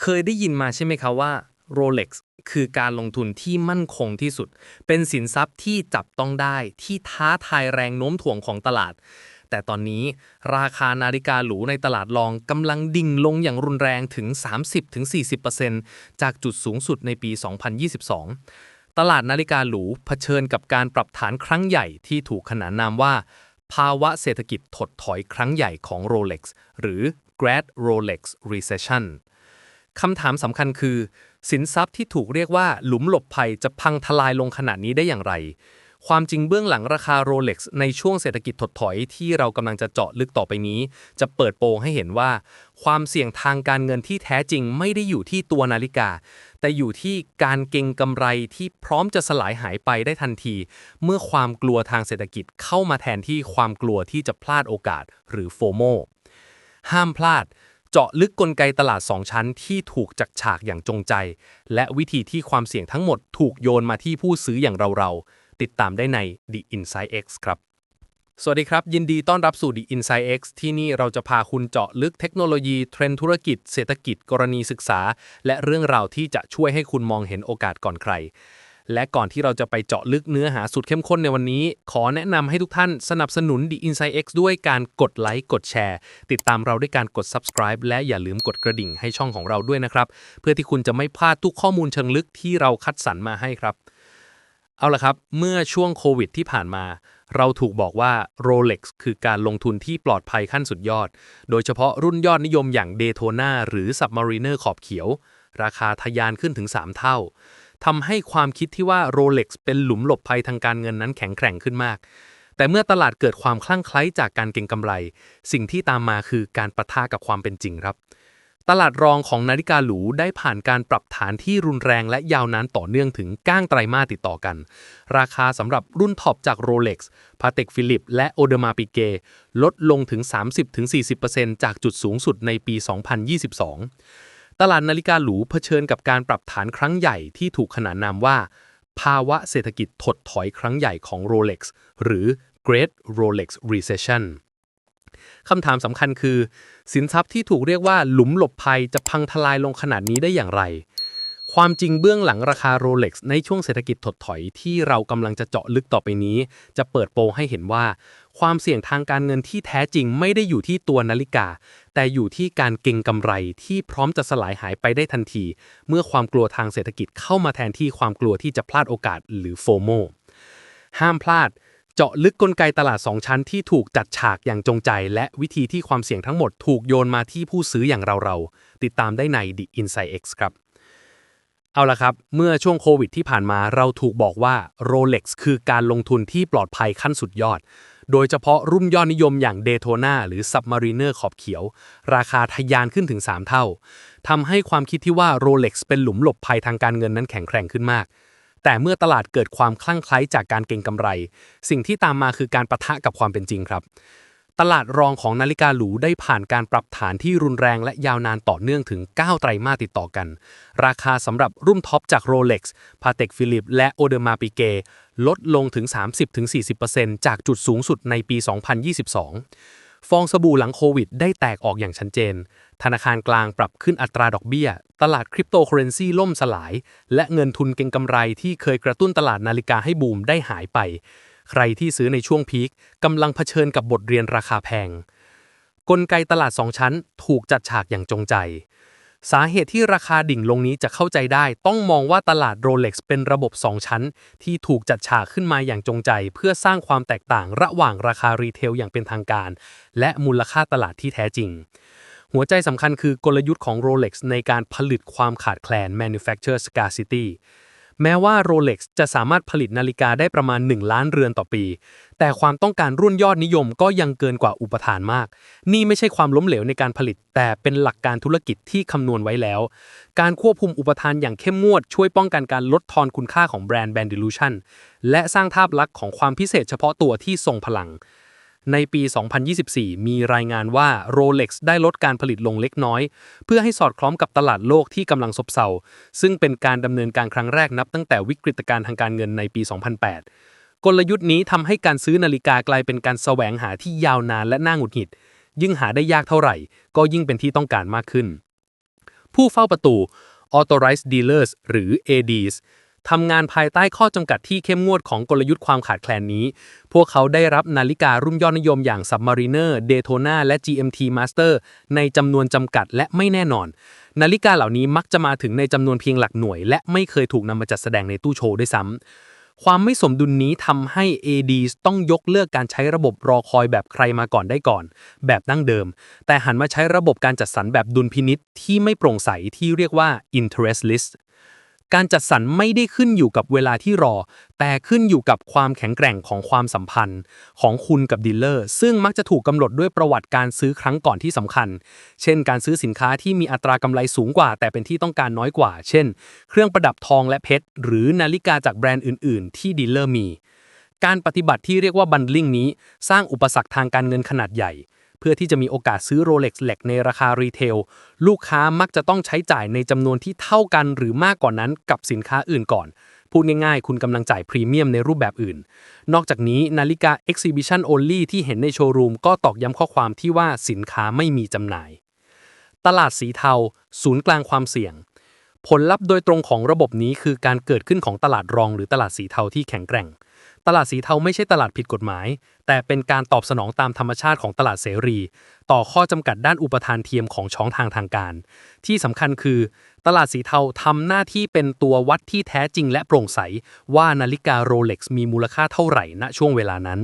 เคยได้ยินมาใช่ไหมครับว่า Rolex คือการลงทุนที่มั่นคงที่สุด เป็นสินทรัพย์ที่จับต้องได้ที่ท้าทายแรงโน้มถ่วงของตลาด แต่ตอนนี้ราคานาฬิกาหรูในตลาดรองกำลังดิ่งลงอย่างรุนแรงถึง 30-40%จากจุดสูงสุดในปี 2022 ตลาดนาฬิกาหรูเผชิญกับการปรับฐานครั้งใหญ่ที่ถูกขนานนามว่า ภาวะเศรษฐกิจถดถอยครั้งใหญ่ของ Rolex หรือ Great Rolex Recession คำถามสำคัญคือ สินทรัพย์ที่ถูกเรียกว่าหลุมหลบภัยจะพังทลายลงขนาดนี้ได้อย่างไร ความจริงเบื้องหลังราคา Rolex ในช่วงเศรษฐกิจถดถอยที่เรากำลังจะเจาะลึกต่อไปนี้ จะเปิดโปงให้เห็นว่า ความเสี่ยงทางการเงินที่แท้จริงไม่ได้อยู่ที่ตัวนาฬิกา แต่อยู่ที่การเก็งกำไรที่พร้อมจะสลายหายไปได้ทันที เมื่อความกลัวทางเศรษฐกิจเข้ามาแทนที่ความกลัวที่จะพลาดโอกาสหรือโฟโมห้ามพลาด เจาะลึกกลไกตลาด 2 ชั้นที่ถูกจักฉากอย่างจงใจ และวิธีที่ความเสี่ยงทั้งหมดถูกโยนมาที่ผู้ซื้ออย่างเราๆ ติดตามได้ใน The Inside X ครับ สวัสดีครับ ยินดีต้อนรับสู่ The Inside X ที่นี่เราจะพาคุณเจาะลึกเทคโนโลยี เทรนธุรกิจ เศรษฐกิจ กรณีศึกษา และเรื่องราวที่จะช่วยให้คุณมองเห็นโอกาสก่อนใคร และก่อนที่เราจะไปเจาะลึกเนื้อหาสุดเข้มข้นในวันนี้ ขอแนะนำให้ทุกท่านสนับสนุน The Inside X ด้วยการกดไลค์กดแชร์ ติดตามเราด้วยการกด subscribe และอย่าลืมกดกระดิ่งให้ช่องของเราด้วยนะครับ เพื่อที่คุณจะไม่พลาดทุกข้อมูลเชิงลึกที่เราคัดสรรมาให้ครับ เอาละครับ เมื่อช่วงโควิดที่ผ่านมา เราถูกบอกว่า Rolex คือการลงทุนที่ปลอดภัยขั้นสุดยอด โดยเฉพาะรุ่นยอดนิยมอย่าง Daytona หรือ Submariner ขอบเขียว ราคาทะยานขึ้นถึง 3 เท่า ทำให้ความคิดที่ว่า Rolex เป็นหลุมหลบภัยทางการเงินนั้นแข็งแกร่งขึ้นมาก แต่เมื่อตลาดเกิดความคลั่งไคล้จากการเก็งกำไร สิ่งที่ตามมาคือการประทะกับความเป็นจริงครับ ตลาดรองของนาฬิกาหรูได้ผ่านการปรับฐานที่รุนแรงและยาวนานต่อเนื่องถึงก้างไตรมาสติดต่อกัน ราคาสำหรับรุ่นท็อปจาก Rolex Patek Philippe และ Audemars Piguet ลดลงถึง 30-40%จากจุดสูงสุดในปี 2022 ตลาดนาฬิกาหรูเผชิญกับการปรับฐานครั้งใหญ่ที่ถูกขนานนามว่า ภาวะเศรษฐกิจถดถอยครั้งใหญ่ของ Rolex หรือ Great Rolex Recession คำถามสำคัญคือ สินทรัพย์ที่ถูกเรียกว่าหลุมหลบภัยจะพังทลายลงขนาดนี้ได้อย่างไร ความจริงเบื้องหลังราคา Rolex ในช่วงเศรษฐกิจถดถอยที่เรากำลังจะเจาะลึกต่อไปนี้ จะเปิดโปงให้เห็นว่า ความเสี่ยงทางการเงินที่แท้จริงไม่ได้อยู่ที่ตัวนาฬิกา แต่อยู่ที่การเก็งกำไรที่พร้อมจะสลายหายไปได้ทันที เมื่อความกลัวทางเศรษฐกิจเข้ามาแทนที่ความกลัวที่จะพลาดโอกาสหรือโฟโมห้ามพลาด เจาะลึกกลไกตลาด 2 ชั้นที่ถูกจัดฉากอย่างจงใจ และวิธีที่ความเสี่ยงทั้งหมดถูกโยนมาที่ผู้ซื้ออย่างเราๆติดตามได้ใน The Inside X ครับ เอาละครับ เมื่อช่วงโควิดที่ผ่านมาเราถูกบอกว่า Rolex คือการลงทุนที่ปลอดภัยขั้นสุดยอด โดยเฉพาะรุ่นยอดนิยมอย่าง Daytona หรือ Submariner ขอบเขียว ราคาทะยานขึ้นถึง 3 เท่าทำให้ความคิดที่ว่า Rolex เป็นหลุมหลบภัยทางการเงินนั้นแข็งแกร่งขึ้นมาก แต่เมื่อตลาดเกิดความคลั่งไคล้จากการเก็งกำไร สิ่งที่ตามมาคือการประทะกับความเป็นจริงครับ ตลาดรองของนาฬิกาหรูได้ผ่านการปรับฐานที่รุนแรงและยาวนานต่อเนื่องถึง 9 ไตรมาสติดต่อกัน ราคาสำหรับรุ่นท็อปจาก Rolex Patek Philippe และ Audemars Piguet ลดลงถึง 30-40%จากจุดสูงสุดในปี 2022 ฟองสบู่หลังโควิด ได้แตกออกอย่างชัดเจน ธนาคารกลางปรับขึ้นอัตราดอกเบี้ย ตลาดคริปโตเคอเรนซีล่มสลาย และเงินทุนเก็งกำไรที่เคยกระตุ้นตลาดนาฬิกาให้บูมได้หายไป ใครที่ซื้อในช่วงพีคกำลังเผชิญกับบทเรียนราคาแพง กลไกตลาด2ชั้นถูกจัดฉากอย่างจงใจ สาเหตุที่ราคาดิ่งลงนี้จะเข้าใจได้ ต้องมองว่าตลาด Rolex เป็นระบบ 2 ชั้น ที่ถูกจัดฉากขึ้นมาอย่างจงใจ เพื่อสร้างความแตกต่างระหว่างราคารีเทลอย่างเป็นทางการ และมูลค่าตลาดที่แท้จริงหัวใจสำคัญคือกลยุทธ์ของ Rolex ในการผลิตความขาดแคลน manufacture scarcity แม้ว่า Rolex จะสามารถผลิตนาฬิกาได้ประมาณ 1 ล้านเรือนต่อปี แต่ความต้องการรุ่นยอดนิยมก็ยังเกินกว่าอุปทานมาก นี่ไม่ใช่ความล้มเหลวในการผลิต แต่เป็นหลักการธุรกิจที่คำนวณไว้แล้ว การควบคุมอุปทานอย่างเข้มงวด ช่วยป้องกันการลดทอนคุณค่าของแบรนด์ Brand Dilution และสร้างภาพลักษณ์ของความพิเศษเฉพาะตัวที่ทรงพลัง ในปี 2024 มีรายงานว่า Rolex ได้ลดการผลิตลงเล็กน้อย เพื่อให้สอดคล้องกับตลาดโลกที่กำลังซบเซา ซึ่งเป็นการดำเนินการครั้งแรกนับตั้งแต่วิกฤตการณ์ทางการเงินในปี 2008 กลยุทธ์นี้ทำให้การซื้อนาฬิกากลายเป็นการแสวงหาที่ยาวนานและน่าหงุดหงิด ยิ่งหาได้ยากเท่าไหร่ ก็ยิ่งเป็นที่ต้องการมากขึ้น ผู้เฝ้าประตู Authorized Dealers หรือ ADs ทำงานภายใต้ข้อจำกัดที่เข้มงวดของกลยุทธ์ความขาดแคลนนี้ พวกเขาได้รับนาฬิการุ่นยอดนิยมอย่าง Submariner, Daytona และ GMT Master ในจำนวนจำกัดและไม่แน่นอน นาฬิกาเหล่านี้มักจะมาถึงในจำนวนเพียงหลักหน่วย และไม่เคยถูกนำมาจัดแสดงในตู้โชว์ด้วยซ้ำความไม่สมดุลนี้ทำให้ AD ต้องยกเลิกการใช้ระบบรอคอยแบบใครมาก่อนได้ก่อน แบบดั้งเดิม แต่หันมาใช้ระบบการจัดสรรแบบดุลพินิษที่ไม่โปร่งใสที่เรียกว่า interest list การจัดสรรไม่ได้ขึ้นอยู่กับเวลาที่รอ แต่ขึ้นอยู่กับความแข็งแกร่งของความสัมพันธ์ ของคุณกับดีลเลอร์ ซึ่งมักจะถูกกำหนดด้วยประวัติการซื้อครั้งก่อนที่สำคัญ เช่น การซื้อสินค้าที่มีอัตรากำไรสูงกว่า แต่เป็นที่ต้องการน้อยกว่า เช่น เครื่องประดับทองและเพชร หรือนาฬิกาจากแบรนด์อื่น ๆ ที่ดีลเลอร์มี การปฏิบัติที่เรียกว่าบันลิงนี้ สร้างอุปสรรคทางการเงินขนาดใหญ่ เพื่อที่จะมีโอกาสซื้อ Rolex เหลกในราคารีเทล ลูกค้ามักจะต้องใช้จ่ายในจำนวนที่เท่ากันหรือมากกว่านั้นกับสินค้าอื่นก่อน พูดง่ายๆ คุณกำลังจ่ายพรีเมียมในรูปแบบอื่น นอกจากนี้นาฬิกา Exhibition Only ที่เห็นในโชว์รูมก็ตอกย้ำข้อความที่ว่าสินค้าไม่มีจำหน่าย ตลาดสีเทา ศูนย์กลางความเสี่ยงผลลัพธ์โดยตรงของระบบนี้คือการเกิดขึ้นของตลาดรองหรือตลาดสีเทาที่แข็งแกร่ง ตลาดสีเทาไม่ใช่ตลาดผิดกฎหมาย แต่เป็นการตอบสนองตามธรรมชาติของตลาดเสรี ต่อข้อจำกัดด้านอุปทานเทียมของช่องทางทางการ ที่สำคัญคือ ตลาดสีเทาทำหน้าที่เป็นตัววัดที่แท้จริงและโปร่งใส ว่านาฬิกาโรเล็กซ์มีมูลค่าเท่าไหร่ณช่วงเวลานั้น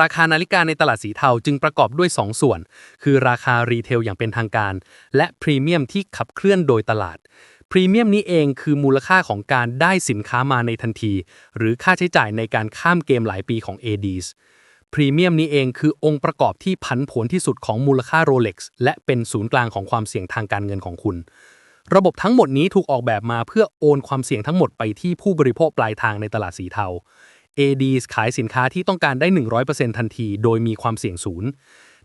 ราคานาฬิกาในตลาดสีเทาจึงประกอบด้วย 2 ส่วน คือราคารีเทลอย่างเป็นทางการ และพรีเมียมที่ขับเคลื่อนโดยตลาด พรีเมียมนี้เองคือมูลค่าของการได้สินค้ามาในทันที หรือค่าใช้จ่ายในการข้ามเกมหลายปีของ ADs พรีเมียมนี้เองคือองค์ประกอบที่ผันผวนที่สุดของมูลค่า Rolex และเป็นศูนย์กลางของความเสี่ยงทางการเงินของคุณ ระบบทั้งหมดนี้ถูกออกแบบมาเพื่อโอนความเสี่ยงทั้งหมดไปที่ผู้บริโภคปลายทางในตลาดสีเทา ADs ขายสินค้าที่ต้องการได้ 100%ทันที โดยมีความเสี่ยงศูนย์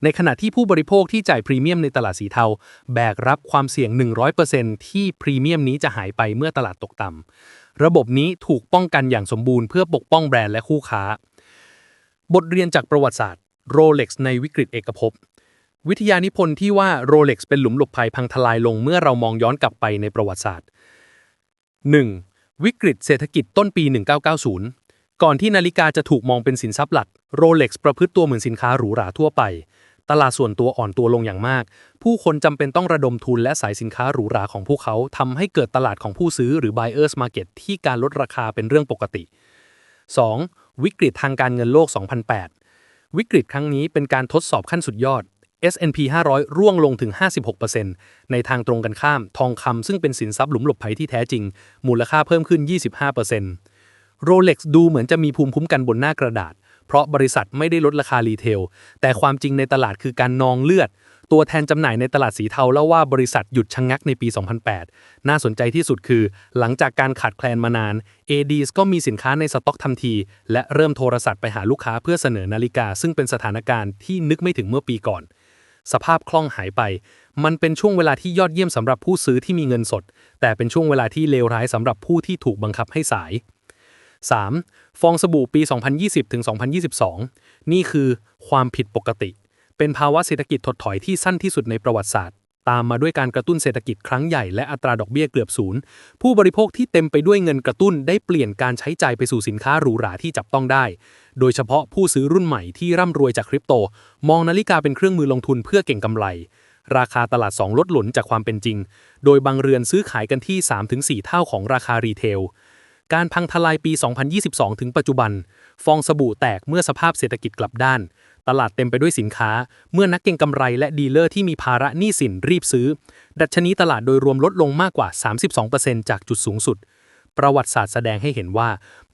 ในขณะที่ผู้บริโภคที่จ่ายพรีเมียมในตลาดสีเทา แบกรับความเสี่ยง 100%ที่พรีเมียมนี้จะหายไปเมื่อตลาดตกต่ำระบบนี้ถูกป้องกันอย่างสมบูรณ์เพื่อปกป้องแบรนด์และคู่ค้า บทเรียนจากประวัติศาสตร์ Rolex ในวิกฤตเอกภพวิทยานิพนธ์ที่ว่า Rolex เป็นหลุมหลบภัยพังทลายลงเมื่อเรามองย้อนกลับไปในประวัติศาสตร์ 1. วิกฤตเศรษฐกิจต้นปี 1990 ก่อนที่นาฬิกาจะถูกมองเป็นสินทรัพย์หลัก Rolex ประพฤติตัวเหมือนสินค้าหรูหราทั่วไป ตลาดส่วนตัวอ่อนตัวลงอย่างมาก ผู้คนจำเป็นต้องระดมทุนและสายสินค้าหรูหราของพวกเขาทำให้เกิดตลาดของผู้ซื้อหรือ buyers market ที่การลดราคาเป็นเรื่องปกติ 2. วิกฤตทางการเงินโลก 2008 วิกฤตครั้งนี้เป็นการทดสอบขั้นสุดยอด S&P 500 ร่วงลงถึง 56%ในทางตรงกันข้าม ทองคำซึ่งเป็นสินทรัพย์หลุมหลบภัยที่แท้จริง มูลค่าเพิ่มขึ้น 25% Rolex ดูเหมือนจะมีภูมิคุ้มกันบนหน้ากระดาษ เพราะบริษัทไม่ได้ลดราคารีเทล แต่ความจริงในตลาดคือการนองเลือด ตัวแทนจำหน่ายในตลาดสีเทาเล่าว่าบริษัทหยุดชะงงักในปี 2008 น่าสนใจที่สุดคือ หลังจากการขาดแคลนมานาน ADs ก็มีสินค้าในสต็อกทันที และเริ่มโทรศัพท์ไปหาลูกค้าเพื่อเสนอนาฬิกา ซึ่งเป็นสถานการณ์ที่นึกไม่ถึงเมื่อปีก่อน สภาพคล่องหายไป มันเป็นช่วงเวลาที่ยอดเยี่ยมสำหรับผู้ซื้อที่มีเงินสด แต่เป็นช่วงเวลาที่เลวร้ายสำหรับผู้ที่ถูกบังคับให้สาย 3. ฟองสบู่ปี 2020ถึง2022 นี่คือความผิดปกติ เป็นภาวะเศรษฐกิจถดถอยที่สั้นที่สุดในประวัติศาสตร์ ตามมาด้วยการกระตุ้นเศรษฐกิจครั้งใหญ่และอัตราดอกเบี้ยเกือบศูนย์ ผู้บริโภคที่เต็มไปด้วยเงินกระตุ้นได้เปลี่ยนการใช้จ่ายไปสู่สินค้าหรูหราที่จับต้องได้ โดยเฉพาะผู้ซื้อรุ่นใหม่ที่ร่ำรวยจากคริปโต มองนาฬิกาเป็นเครื่องมือลงทุนเพื่อเก่งกำไรราคาตลาด 2 ลดหล่นจากความเป็นจริง โดยบางเรือนซื้อขายกันที่ 3-4 เท่าของราคารีเทล การพังทลายปี 2022 ถึงปัจจุบัน ฟองสบู่แตกเมื่อสภาพเศรษฐกิจกลับด้าน ตลาดเต็มไปด้วยสินค้า เมื่อนักเก็งกำไรและดีลเลอร์ที่มีภาระหนี้สินรีบซื้อ ดัชนีตลาดโดยรวมลดลงมากกว่า 32%จากจุดสูงสุด ประวัติศาสตร์แสดงให้เห็นว่า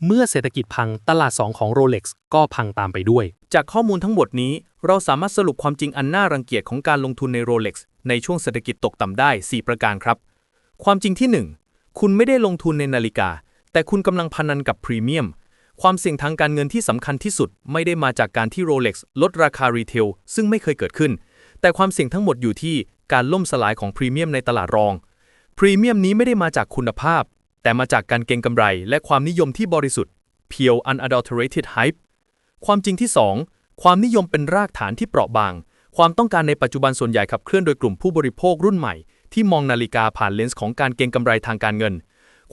เมื่อเศรษฐกิจพังตลาด 2 ของ Rolex ก็พังตามไปด้วย จากข้อมูลทั้งหมดนี้ เราสามารถสรุปความจริงอันน่ารังเกียจของการลงทุนใน Rolex ในช่วงเศรษฐกิจตกต่ำได้ 4 ประการครับ ความจริงที่ 1 คุณไม่ได้ลงทุนในนาฬิกา แต่คุณกำลังพนันกับพรีเมียม ความเสี่ยงทางการเงินที่สำคัญที่สุดไม่ได้มาจากการที่ Rolex ลดราคารีเทลซึ่งไม่เคยเกิดขึ้น แต่ความเสี่ยงทั้งหมดอยู่ที่การล่มสลายของพรีเมียมในตลาดรอง พรีเมียมนี้ไม่ได้มาจากคุณภาพ แต่มาจากการเก็งกำไร และความนิยมที่บริสุทธิ์ pure unadulterated hype ความจริงที่ 2 ความนิยมเป็นรากฐานที่เปราะบาง ความต้องการในปัจจุบันส่วนใหญ่ขับเคลื่อนโดยกลุ่มผู้บริโภครุ่นใหม่ ที่ที่มองนาฬิกาผ่านเลนส์ของการเก็งกำไรทางการเงิน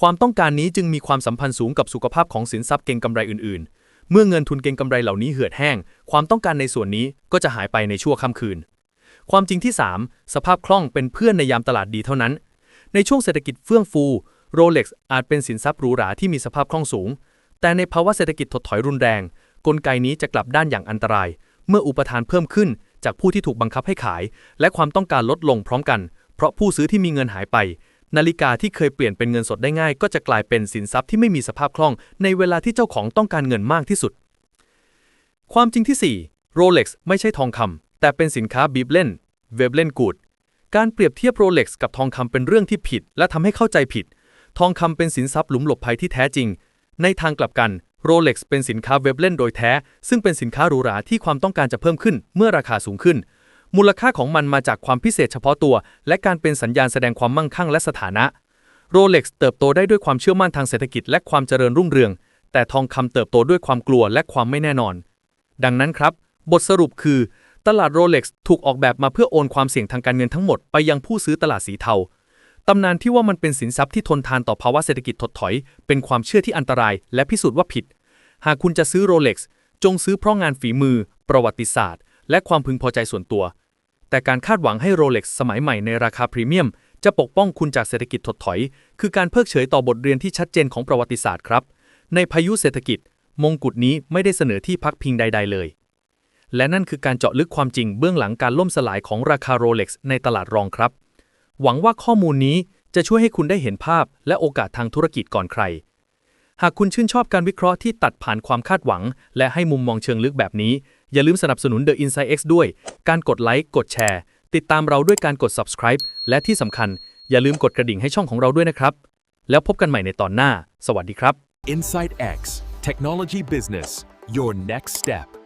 ความต้องการนี้จึงมีความสัมพันธ์สูงกับสุขภาพของสินทรัพย์เก็งกำไรอื่นๆ เมื่อเงินทุนเก็งกำไรเหล่านี้เหือดแห้ง ความต้องการในส่วนนี้ก็จะหายไปในชั่วค่ำคืน ความจริงที่ 3 สภาพคล่องเป็นเพื่อนในยามตลาดดีเท่านั้น ในช่วงเศรษฐกิจเฟื่องฟู Rolex อาจเป็นสินทรัพย์หรูหราที่มีสภาพคล่องสูง แต่ในภาวะเศรษฐกิจถดถอยรุนแรง กลไกนี้จะกลับด้านอย่างอันตราย เมื่ออุปทานเพิ่มขึ้นจากผู้ที่ถูกบังคับให้ขาย และความต้องการลดลงพร้อมกัน เพราะผู้ซื้อที่มีเงินหายไป นาฬิกาที่เคยเปลี่ยนเป็นเงินสดได้ง่าย ก็จะกลายเป็นสินทรัพย์ที่ไม่มีสภาพคล่อง ในเวลาที่เจ้าของต้องการเงินมากที่สุด ความจริงที่ 4 Rolex ไม่ใช่ทองคำแต่เป็นสินค้าบีบเล่นเว็บเล่นกูดการเปรียบเทียบ Rolex กับทองคำเป็นเรื่องที่ผิด และทำให้เข้าใจผิด ทองคำเป็นสินทรัพย์หลุมหลบภัยที่แท้จริง ในทางกลับกัน Rolex เป็นสินค้าเว็บเล่นโดยแท้ ซึ่งเป็นสินค้าหรูหราที่ความต้องการจะเพิ่มขึ้นเมื่อราคาสูงขึ้น มูลค่าของมันมาจากความพิเศษเฉพาะตัว และการเป็นสัญญาณแสดงความมั่งคั่งและสถานะ Rolex เติบโตได้ด้วยความเชื่อมั่นทางเศรษฐกิจและความเจริญรุ่งเรือง แต่ทองคำเติบโตด้วยความกลัวและความไม่แน่นอน ดังนั้นครับ บทสรุปคือ ตลาด Rolex ถูกออกแบบมาเพื่อโอนความเสี่ยงทางการเงินทั้งหมดไปยังผู้ซื้อตลาดสีเทาตำนานที่ว่ามันเป็นสินทรัพย์ที่ทนทานต่อภาวะเศรษฐกิจถดถอย เป็นความเชื่อที่อันตราย และพิสูจน์ว่าผิด หากคุณจะซื้อ Rolex จงซื้อเพราะงานฝีมือ ประวัติศาสตร์ และความพึงพอใจส่วนตัว แต่การคาดหวังให้ Rolex สมัยใหม่ในราคาพรีเมียม จะปกป้องคุณจากเศรษฐกิจถดถอย คือการเพิกเฉยต่อบทเรียนที่ชัดเจนของประวัติศาสตร์ครับ ในพายุเศรษฐกิจ มงกุฎนี้ไม่ได้เสนอที่พักพิงใด ๆ เลย และนั่นคือการเจาะลึกความจริงเบื้องหลังการล่มสลายของราคา Rolex ในตลาดรองครับ หวังว่าข้อมูลนี้จะช่วยให้คุณได้เห็นภาพและโอกาสทางธุรกิจก่อนใคร หากคุณชื่นชอบการวิเคราะห์ที่ตัดผ่านความคาดหวัง และให้มุมมองเชิงลึกแบบนี้ อย่าลืมสนับสนุน The Inside X ด้วย การกดไลค์กดแชร์ ติดตามเราด้วยการกด subscribe และที่สำคัญ อย่าลืมกดกระดิ่งให้ช่องของเราด้วยนะครับ แล้วพบกันใหม่ในตอนหน้า สวัสดีครับ Insight X Technology Business Your Next Step